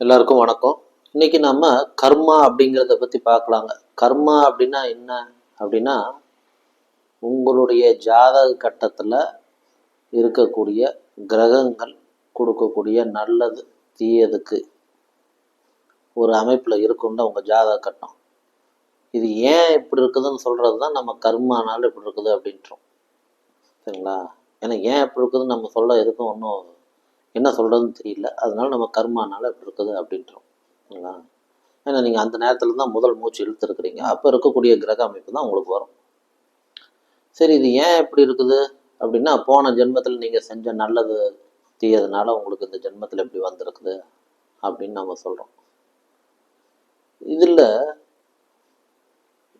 எல்லாருக்கும் வணக்கம். இன்னைக்கு நம்ம கர்மா அப்படிங்கிறத பத்தி பார்க்கலாங்க. கர்மா அப்படின்னா என்ன? அப்படின்னா உங்களுடைய ஜாதக கட்டத்துல இருக்கக்கூடிய கிரகங்கள் கொடுக்கக்கூடிய நல்லது தீயதுக்கு ஒரு அமைப்புல இருக்கும்ல உங்க ஜாதக கட்டம். இது ஏன் இப்படி இருக்குதுன்னு சொல்றது தான் நம்ம கர்மானால இப்படி இருக்குது அப்படின்றோம் சரிங்களா? ஏன்னா ஏன் இப்படி இருக்குதுன்னு நம்ம சொல்ல எதுக்கும் ஒன்றும் என்ன சொல்கிறதுன்னு தெரியல. அதனால நம்ம கர்மானால் இப்படி இருக்குது அப்படின்றோம். சரிங்களா ஏன்னா நீங்கள் அந்த நேரத்தில் தான் முதல் மூச்சு இழுத்துருக்குறீங்க. அப்போ இருக்கக்கூடிய கிரக அமைப்பு தான் உங்களுக்கு வரும். சரி இது ஏன் இப்படி இருக்குது? அப்படின்னா போன ஜென்மத்தில் நீங்கள் செஞ்ச நல்லது தீயதுனால உங்களுக்கு இந்த ஜென்மத்தில் எப்படி வந்திருக்குது அப்படின்னு நம்ம சொல்கிறோம் இதில்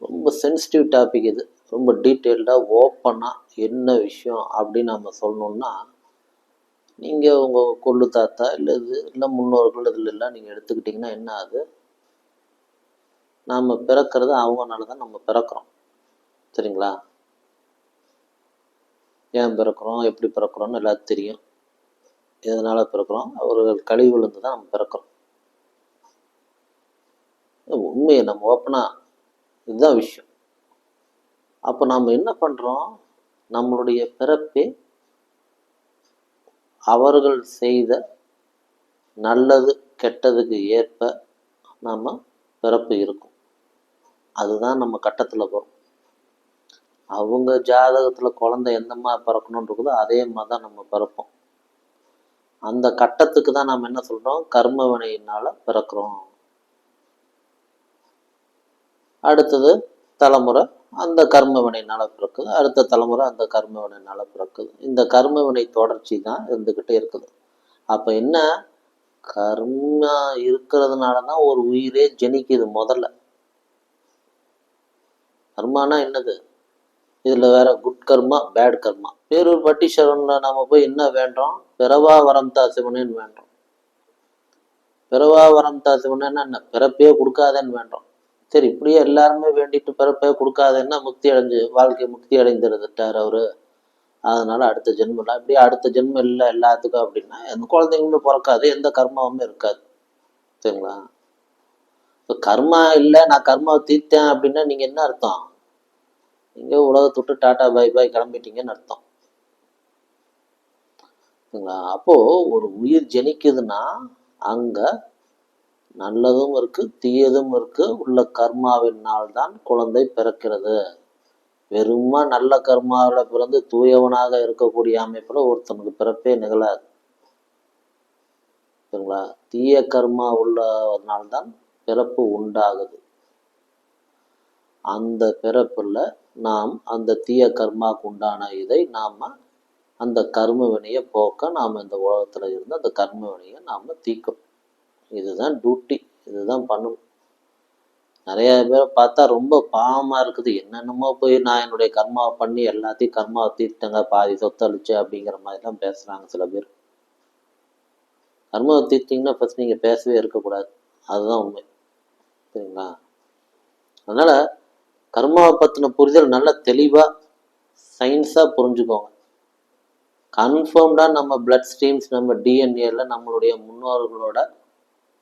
ரொம்ப சென்சிட்டிவ் டாபிக் இது. ரொம்ப டீட்டெயில்டாக ஓப்பனாக என்ன விஷயம் அப்படின்னு நம்ம சொல்லணுன்னா நீங்கள் உங்கள் கொள்ளு தாத்தா இல்லை இது இல்லை முன்னோர்கள் இதில் எல்லாம் நீங்கள் எடுத்துக்கிட்டிங்கன்னா என்ன ஆகுது நாம் பிறக்கிறது அவங்கனால தான் நம்ம பிறக்கிறோம். சரிங்களா? ஏன் பிறக்கிறோம்? எப்படி பிறக்கிறோம்னு எல்லாத்துக்கும் தெரியும். எதனால் பிறக்கிறோம்? அவர்கள் கழிவுலேருந்து தான் நம்ம பிறக்கிறோம். உண்மையை நம்ம ஓப்பனாக இதுதான் விஷயம். அப்போ நாம் என்ன பண்ணுறோம் நம்மளுடைய பிறப்பே அவர்கள் செய்த நல்லது கெட்டதுக்கு ஏற்ப நாம் பிறப்பு இருக்கும். அதுதான் நம்ம கட்டத்தில் வரும். அவங்க ஜாதகத்தில் குழந்தை எந்த மாதிரி பிறக்கணும்னு இருக்குதோ அதே மாதிரி தான் நம்ம பிறப்போம். அந்த கட்டத்துக்கு தான் நாம் என்ன சொல்கிறோம் கர்ம வினையினால் பிறக்கிறோம். அடுத்தது தலைமுறை அந்த கர்ம வினைனால பிறக்குது அடுத்த தலைமுறை அந்த கர்ம வினைனால பிறக்குது இந்த கர்ம வினை தொடர்ச்சி தான் இருந்துக்கிட்டே இருக்குது. அப்போ என்ன? கர்மா இருக்கிறதுனால தான் ஒரு உயிரே ஜெனிக்குது முதல்ல. கர்மானா என்னது? இதில் வேற குட் கர்மா பேட் கர்மா. பேரூர் பட்டீஸ்வரன்ல நம்ம போய் என்ன வேண்டோம் பிறவா வரம் தாசிவனேன்னு வேண்டோம் பிறவா வரம் தாசிவனேன்னா என்ன? பிறப்பே கொடுக்காதேன்னு வேண்டோம் சரி இப்படியே எல்லாருமே வேண்டிட்டு பிறப்பே கொடுக்காதேன்னா முக்தி அடைஞ்சு வாழ்க்கை முக்தி அடைந்துருந்துட்டார் அவரு. அதனால அடுத்த ஜென்மம் இல்லை அப்படியே அடுத்த ஜென்மம் இல்லை எல்லாத்துக்கும் அப்படின்னா எந்த குழந்தைங்களுமே பிறக்காது எந்த கர்மாவுமே இருக்காது. சரிங்களா? இப்போ கர்மா இல்லை நான் கர்மாவை தீர்த்தேன் அப்படின்னா நீங்கள் என்ன அர்த்தம்? நீங்கள் உலகத்தை விட்டு டாட்டா பை பாய் கிளம்பிட்டீங்கன்னு அர்த்தம். சரிங்களா? அப்போது ஒரு உயிர் ஜெனிக்குதுன்னா அங்கே நல்லதும் இருக்கு தீயதும் இருக்கு. உள்ள கர்மாவினால் தான் குழந்தை பிறக்கிறது. வெறுமா நல்ல கர்மாவில் பிறந்து தூயவனாக இருக்கக்கூடிய அமைப்பில் ஒருத்தனுக்கு பிறப்பே நிகழாது. சரிங்களா? தீய கர்மா உள்ளதனால்தான் பிறப்பு உண்டாகுது. அந்த பிறப்புல நாம் அந்த தீய கர்மாவுக்கு உண்டான இதை நாம அந்த கர்ம வினையை போக்க நாம் இந்த உலகத்துல இருந்து அந்த கர்ம வினையை நாம தீக்கணும் இதுதான் டியூட்டி இதுதான் பண்ணணும். நிறைய பேரை பார்த்தா ரொம்ப பாவமா இருக்குது. என்னென்னமோ போய் நான் என்னுடைய கர்மாவை பண்ணி எல்லாத்தையும் கர்மாவை தீர்த்தங்க பாதி சொத்தளிச்சு அப்படிங்கிற மாதிரிலாம் பேசுறாங்க சில பேர். கர்மாவை தீர்த்திங்கன்னா ஃபர்ஸ்ட் நீங்க பேசவே இருக்கக்கூடாது. அதுதான் உண்மை. சரிங்களா? அதனால கர்மாவை பத்தின புரிதல் நல்லா தெளிவா சயின்ஸா புரிஞ்சுக்கோங்க. கன்ஃபார்ம்டா நம்ம பிளட் ஸ்ட்ரீம்ஸ் நம்ம டிஎன்ஏல நம்மளுடைய முன்னோர்களோட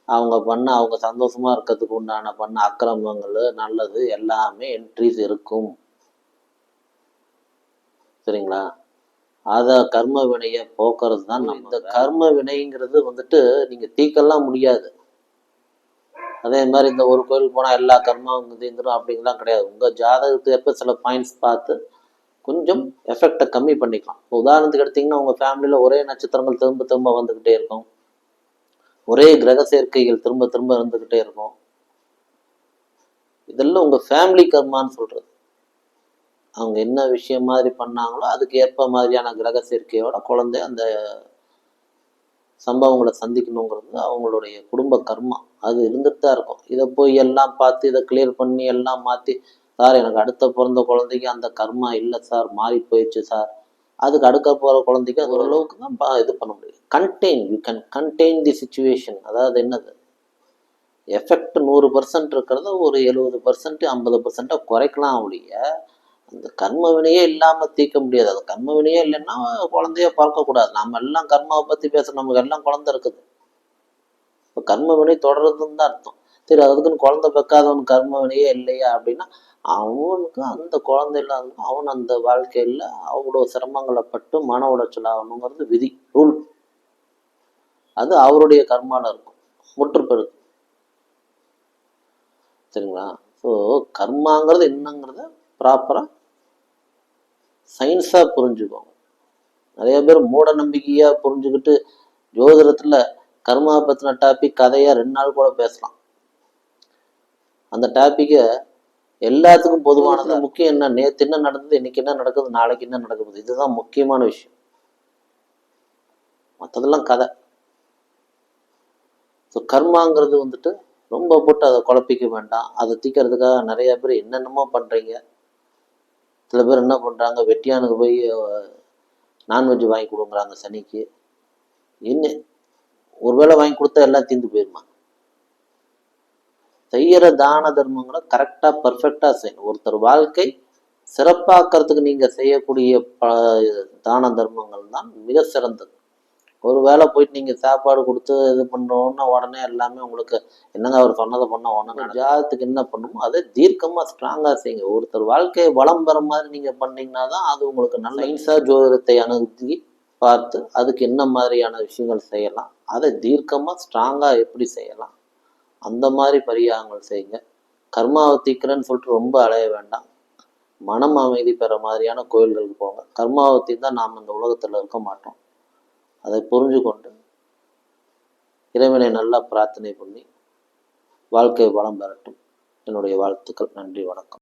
அவங்க பண்ண அவங்க சந்தோஷமா இருக்கிறதுக்கு உண்டான பண்ண அக்கிரமங்கள் நல்லது எல்லாமே என்ட்ரிஸ் இருக்கும். சரிங்களா? அத கர்ம வினையை போக்குறது தான் நம்ம இந்த கர்ம வினைங்கிறது வந்துட்டு நீங்க தீர்க்கலாம் முடியாது. அதே மாதிரி இந்த ஒரு கோயிலுக்கு போனா எல்லா கர்மாவும் தீர்ந்துடும் அப்படிங்கலாம் கிடையாது. உங்க ஜாதகத்துக்கு ஏற்ப சில பாயிண்ட்ஸ் பார்த்து கொஞ்சம் எஃபெக்டை கம்மி பண்ணிக்கலாம். உதாரணத்துக்கு எடுத்தீங்கன்னா உங்க ஃபேமிலியில ஒரே நட்சத்திரங்கள் திரும்ப திரும்ப வந்துகிட்டே இருக்கும். ஒரே கிரக சேர்க்கைகள் திரும்ப திரும்ப இருந்துகிட்டே இருக்கும். இதெல்லாம் உங்க ஃபேமிலி கர்மான்னு சொல்றது. அவங்க என்ன விஷயம் மாதிரி பண்ணாங்களோ அதுக்கு ஏற்ப மாதிரியான கிரக சேர்க்கையோட குழந்தை அந்த சம்பவங்களை சந்திக்கணுங்கிறது அவங்களுடைய குடும்ப கர்மா. அது இருந்துட்டு தான் இருக்கும். இதை போய் எல்லாம் பார்த்து இதை கிளியர் பண்ணி எல்லாம் மாற்றி சார் எனக்கு அடுத்த பிறந்த குழந்தைக்கு அந்த கர்மா இல்லை சார் மாறி போயிடுச்சு சார். அதுக்கு அடுக்க போகிற குழந்தைக்கு அது ஓரளவுக்கு தான் பா- இது பண்ண முடியும். Contain you can contain the situation அதாவது என்னது? எஃபெக்ட் நூறு பர்சன்ட் இருக்கிறத ஒரு எழுபது பர்சன்ட் ஐம்பது பர்சன்ட்டாக குறைக்கலாம் ஒழிய அந்த கர்ம வினையே இல்லாமல் தீர்க்க முடியாது. அது கர்ம வினையே இல்லைன்னா குழந்தைய பார்க்கக்கூடாது நம்ம எல்லாம் கர்மாவை பற்றி பேச நமக்கு எல்லாம் குழந்தை இருக்குது. இப்போ கர்ம வினை தொடருதுன்னு தான் அர்த்தம். சரி அதுக்குன்னு குழந்தை பெக்காதவன் கர்ம வினையே இல்லையா அப்படின்னா அவனுக்கு அந்த குழந்தை இல்லாதவங்க அவன் அந்த வாழ்க்கையில் அவ்வளோ சிரமங்களை பட்டு மன உளைச்சல் ஆகணுங்கிறது விதி ரூல். அது அவருடைய கர்மால இருக்கும் முற்றுப்பெருக்கு சரிங்களா? ஸோ கர்மாங்கிறது என்னங்கிறத ப்ராப்பராக சயின்ஸாக புரிஞ்சுக்கோங்க. நிறைய பேர் மூட நம்பிக்கையாக புரிஞ்சுக்கிட்டு ஜோதிடத்தில் கர்மா பற்றின டாபிக் கதையாக ரெண்டு நாள் கூட பேசலாம். அந்த டாப்பிக்கை எல்லாத்துக்கும் பொதுவானது. முக்கியம் என்ன? நேற்று என்ன நடந்தது? இன்னைக்கு என்ன நடக்குது? நாளைக்கு என்ன நடக்குது இதுதான் முக்கியமான விஷயம். மற்றதெல்லாம் கதை. ஸோ கர்மாங்கிறது வந்துட்டு ரொம்ப போட்டு அதை குழப்பிக்க வேண்டாம். அதை தீக்கிறதுக்காக நிறைய பேர் என்னென்னமோ பண்ணுறீங்க சில பேர் என்ன பண்ணுறாங்க வெட்டியானுக்கு போய் நான்வெஜ் வாங்கி கொடுங்குறாங்க சனிக்கு. என்ன? ஒருவேளை வாங்கி கொடுத்தா எல்லாம் தீர்ந்து போயிருமா? செய்யற தான தர்மங்களை கரெக்டாக பர்ஃபெக்டாக செய்யணும். ஒருத்தர் வாழ்க்கை சிறப்பாக்கிறதுக்கு நீங்கள் செய்யக்கூடிய ப தான தர்மங்கள் தான் மிக சிறந்தது. ஒரு வேளை போயிட்டு நீங்கள் சாப்பாடு கொடுத்து இது பண்ணோன்னா உடனே எல்லாமே உங்களுக்கு என்னங்க அவர் சொன்னதை பண்ண உடனே ஜாதத்துக்கு என்ன பண்ணுமோ அதை தீர்க்கமாக ஸ்ட்ராங்காக செய்யுங்க. ஒருத்தர் வாழ்க்கையை வளம் பெற மாதிரி நீங்கள் பண்ணிங்கன்னா தான் அது உங்களுக்கு நல்ல இன்சா ஜோதிடத்தை அணுகி பார்த்து அதுக்கு என்ன மாதிரியான விஷயங்கள் செய்யலாம் அதை தீர்க்கமாக ஸ்ட்ராங்காக எப்படி செய்யலாம் அந்த மாதிரி பரிகாரங்கள் செய்யுங்க. கர்மாவை தீக்கிறேன்னு சொல்லிட்டு ரொம்ப அலைய வேண்டாம். மனம் அமைதி பெற மாதிரியான கோயில்களுக்கு போங்க. கர்மாவத்தி தான் நாம் இந்த உலகத்தில் இருக்க மாட்டோம். அதை புரிஞ்சு கொண்டு இறைவனை நல்லா பிரார்த்தனை பண்ணி வாழ்க்கை வளம் பெறட்டும். என்னுடைய வாழ்த்துக்கள். நன்றி வணக்கம்.